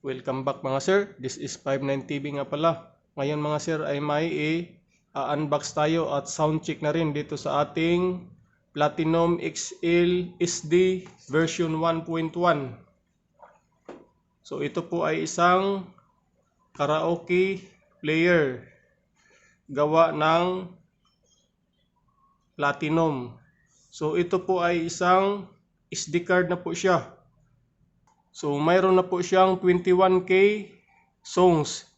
Welcome back mga sir. This is 59 TV nga pala. Ngayon mga sir ay may i-unbox tayo at sound check na rin dito sa ating Platinum XL SD version 1.1. So ito po ay isang karaoke player gawa ng Platinum. So ito po ay isang SD card na po siya. So mayroon na po siyang 21k songs.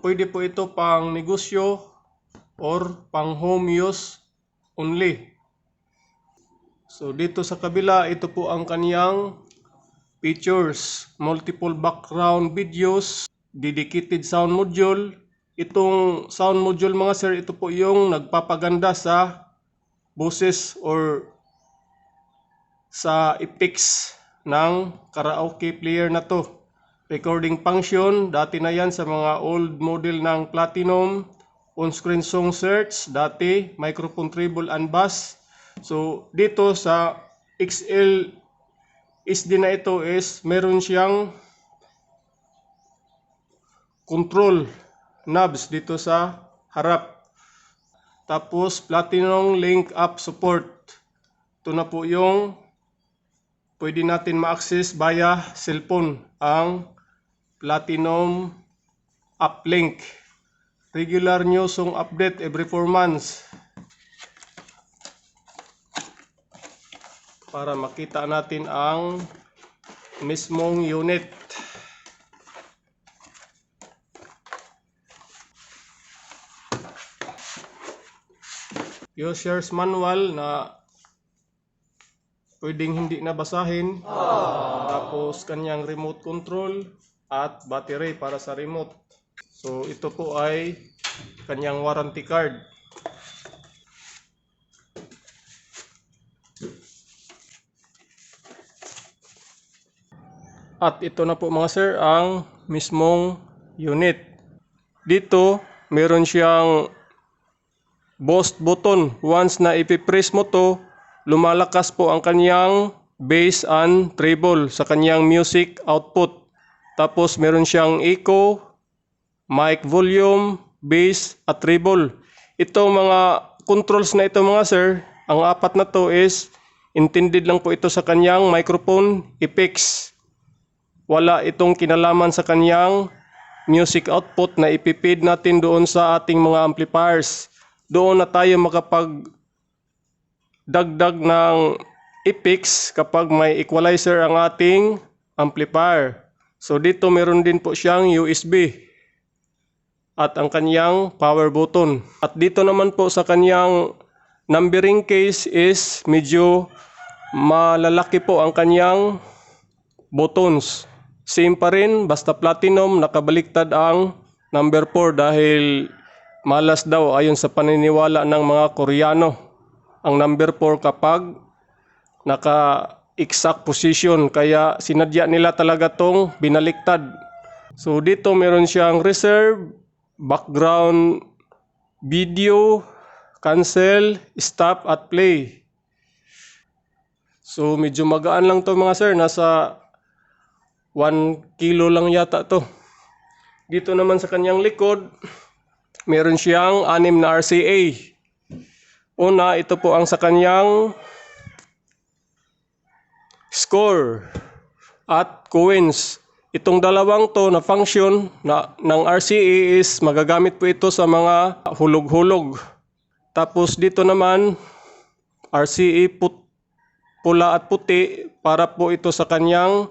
Pwede po ito pang negosyo or pang home use only. So dito sa kabila, ito po ang kaniyang features, multiple background videos, dedicated sound module. Itong sound module mga sir, ito po yung nagpapaganda sa boses or sa effects ng karaoke player na to. Recording function, dati na yan sa mga old model ng Platinum. On-screen song search, dati microphone treble and bass. So dito sa XL SD na ito is meron siyang control knobs dito sa harap. Tapos Platinum Link Up Support. Ito na po yung pwede natin ma-access via cellphone ang Platinum Uplink. Regular new song update every 4 months. Para makita natin ang mismong unit. User's manual na pwedeng hindi nabasahin. Tapos kanyang remote control at battery para sa remote. So ito po ay kanyang warranty card. At ito na po mga sir ang mismong unit. Dito meron siyang boost button. Once na ipipress mo to, lumalakas po ang kanyang bass and treble sa kanyang music output. Tapos meron siyang echo, mic volume, bass at treble. Itong mga controls na ito mga sir, ang apat na to is intended lang po ito sa kanyang microphone effects. Wala itong kinalaman sa kanyang music output na ipipid natin doon sa ating mga amplifiers. Doon na tayo makapag dagdag ng effects kapag may equalizer ang ating amplifier. So dito meron din po siyang USB at ang kanyang power button. At dito naman po sa kanyang numbering case is medyo malalaki po ang kanyang buttons. Same pa rin, basta platinum, nakabaliktad ang number 4 dahil malas daw ayon sa paniniwala ng mga Koreano ang number 4 kapag naka exact position kaya sinadya nila talaga tong binaliktad. So dito meron siyang reserve, background video, cancel, stop at play. So medyo magaan lang to mga sir, nasa 1 kilo lang yata to. Dito naman sa kanyang likod, meron siyang anim na RCA. Una, ito po ang sa kanyang score at coins. Itong dalawang to na function na, ng RCA is magagamit po ito sa mga hulog-hulog. Tapos dito naman, RCA put, pula at puti para po ito sa kanyang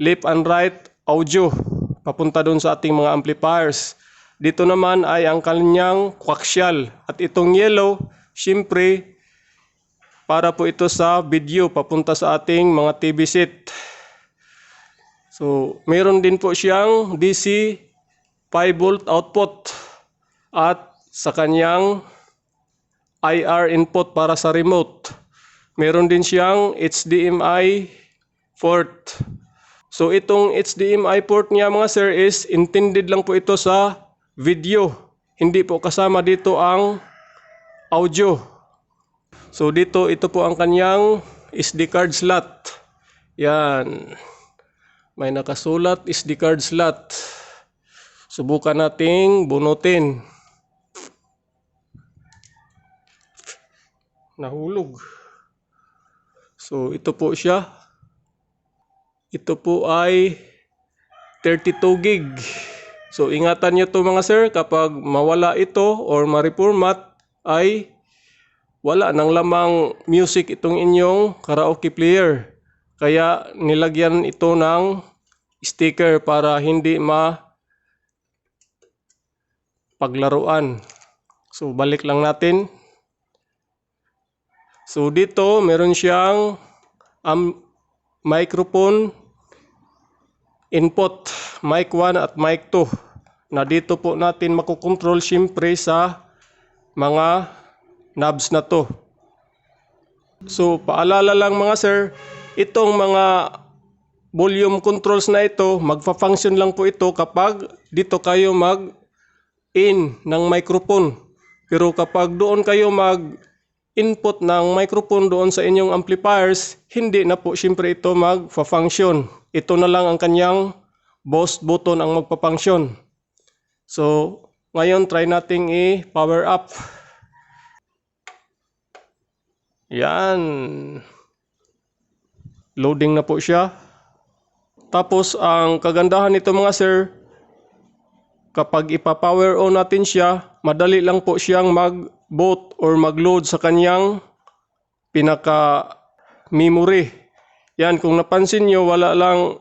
left and right audio papunta doon sa ating mga amplifiers. Dito naman ay ang kanyang coaxial at itong yellow, syempre para po ito sa video papunta sa ating mga TV set. So, meron din po siyang DC 5 volt output at sa kanyang IR input para sa remote. Meron din siyang HDMI port. So itong HDMI port niya mga sir is intended lang po ito sa video. Hindi po kasama dito ang audio. So dito ito po ang kanyang SD card slot. Yan. May nakasulat SD card slot. Subukan nating bunutin. Nahulog. So ito po siya. Ito po ay 32 gig. So ingatan nyo to mga sir kapag mawala ito or ma-reformat ay wala nang lamang music itong inyong karaoke player. Kaya nilagyan ito ng sticker para hindi ma paglaruan. So balik lang natin. So dito meron siyang um, microphone input mic 1 at mic 2 na dito po natin makokontrol syempre sa mga knobs na to. So paalala lang mga sir, itong mga volume controls na ito, magfa-function lang po ito kapag dito kayo mag in ng microphone. Pero kapag doon kayo mag input ng microphone doon sa inyong amplifiers, hindi na po syempre ito magfa-function. Ito na lang ang kanyang boost button ang magpa-function. So, ngayon try nating i-power up. Yan. Loading na po siya. Tapos ang kagandahan nito mga sir, kapag ipa-power on natin siya, madali lang po siyang mag-boot or mag-load sa kanyang pinaka memory. Yan, kung napansin nyo, wala lang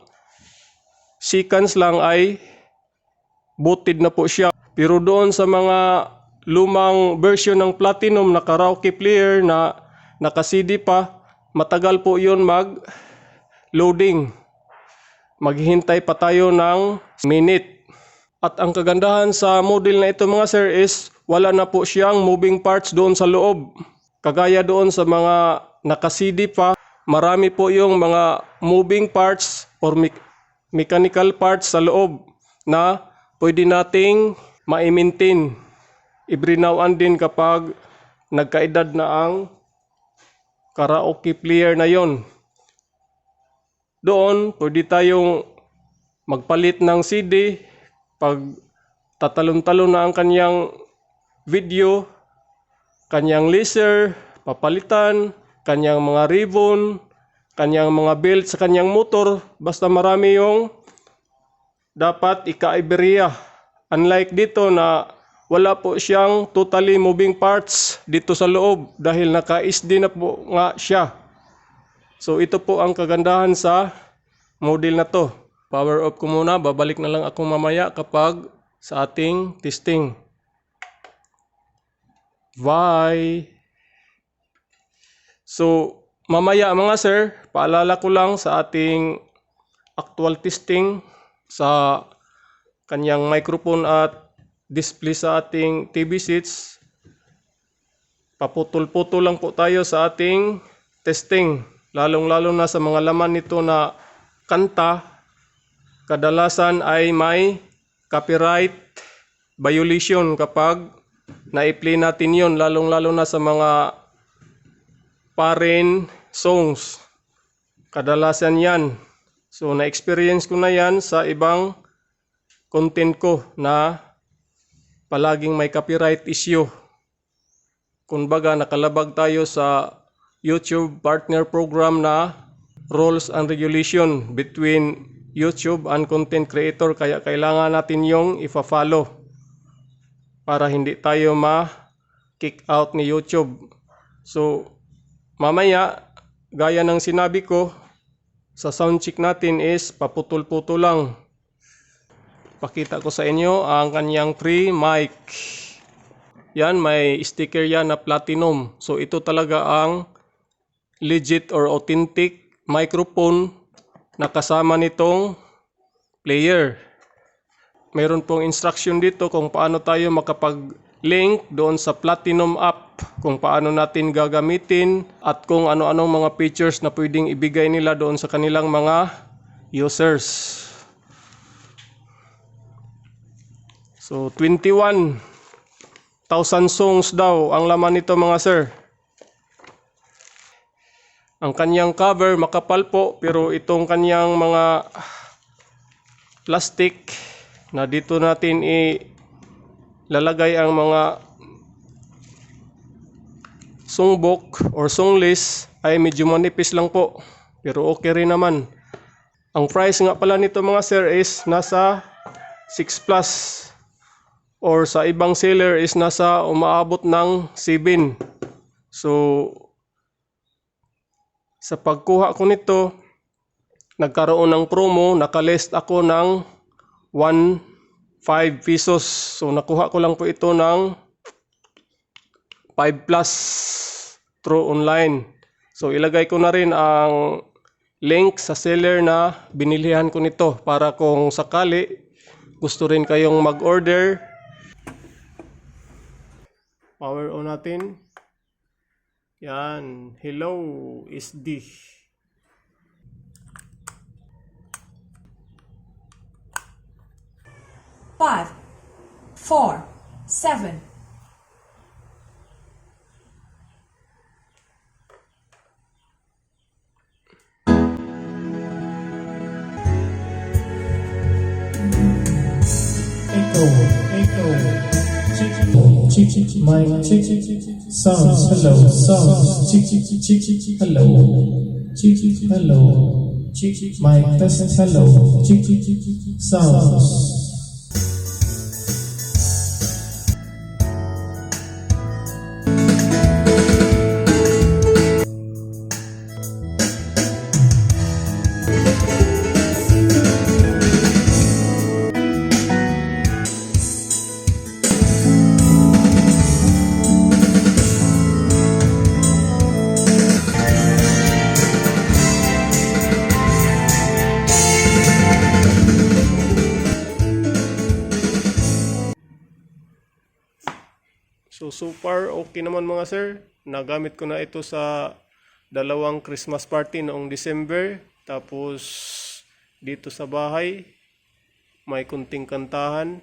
seconds lang ay booted na po siya. Pero doon sa mga lumang version ng Platinum na karaoke player na naka-CD pa, matagal po yun mag-loading. Maghihintay pa tayo ng minute. At ang kagandahan sa model na ito mga sir is wala na po siyang moving parts doon sa loob. Kagaya doon sa mga naka-CD pa, marami po yung mga moving parts or me- mechanical parts sa loob na pwede nating ma-maintain. Ibrinawaan din kapag nagkaedad na ang karaoke player na yon. Doon, pwede tayong magpalit ng CD pag tatalon-talon na ang kanyang video, kanyang laser, papalitan, kanyang mga ribbon, kanyang mga belt sa kanyang motor, basta marami yung dapat ika-Iberia. Unlike dito na wala po siyang totally moving parts dito sa loob dahil naka-SD na po nga siya. So ito po ang kagandahan sa model na to. Power off ko muna, babalik na lang ako mamaya kapag sa ating testing. Bye! So, mamaya mga sir, paalala ko lang sa ating actual testing sa kanyang microphone at display sa ating TV seats. Paputol-putol lang po tayo sa ating testing. Lalong-lalo na sa mga laman nito na kanta, kadalasan ay may copyright violation kapag na-play natin yon lalong-lalo na sa mga foreign songs. Kadalasan yan. So, na-experience ko na yan sa ibang content ko na palaging may copyright issue. Kumbaga, nakalabag tayo sa YouTube partner program na rules and regulation between YouTube and content creator kaya kailangan natin yung ifa-follow para hindi tayo ma-kick out ni YouTube. So, mamaya, gaya ng sinabi ko, sa sound check natin is paputol-putol lang. Pakita ko sa inyo ang kanyang free mic. Yan, may sticker yan na platinum. So, ito talaga ang legit or authentic microphone na kasama nitong player. Mayroon pong instruction dito kung paano tayo makapag-link doon sa Platinum app, kung paano natin gagamitin at kung ano-anong mga features na pwedeng ibigay nila doon sa kanilang mga users. So 21,000 songs daw ang laman nito mga sir. Ang kanyang cover makapal po pero itong kanyang mga plastic na dito natin ilalagay ang mga sungbok or sunglis ay medyo manipis lang po. Pero okay rin naman. Ang price nga pala nito mga sir is nasa 6 plus or sa ibang seller is nasa umaabot ng 7. So sa pagkuha ko nito nagkaroon ng promo, nakalist ako ng 1 5 pesos. So nakuha ko lang po ito ng 5 plus through online. So ilagay ko na rin ang link sa seller na binilihan ko nito para kung sakali gusto rin kayong mag-order. Power on natin. Yan. Hello, SD. five, four, seven, chick, mic chick, sounds, hello, sounds, hello, hello, mic test, hello, sounds. Far, okay naman mga sir. Nagamit ko na ito sa dalawang Christmas party noong December. Tapos, dito sa bahay, may kunting kantahan.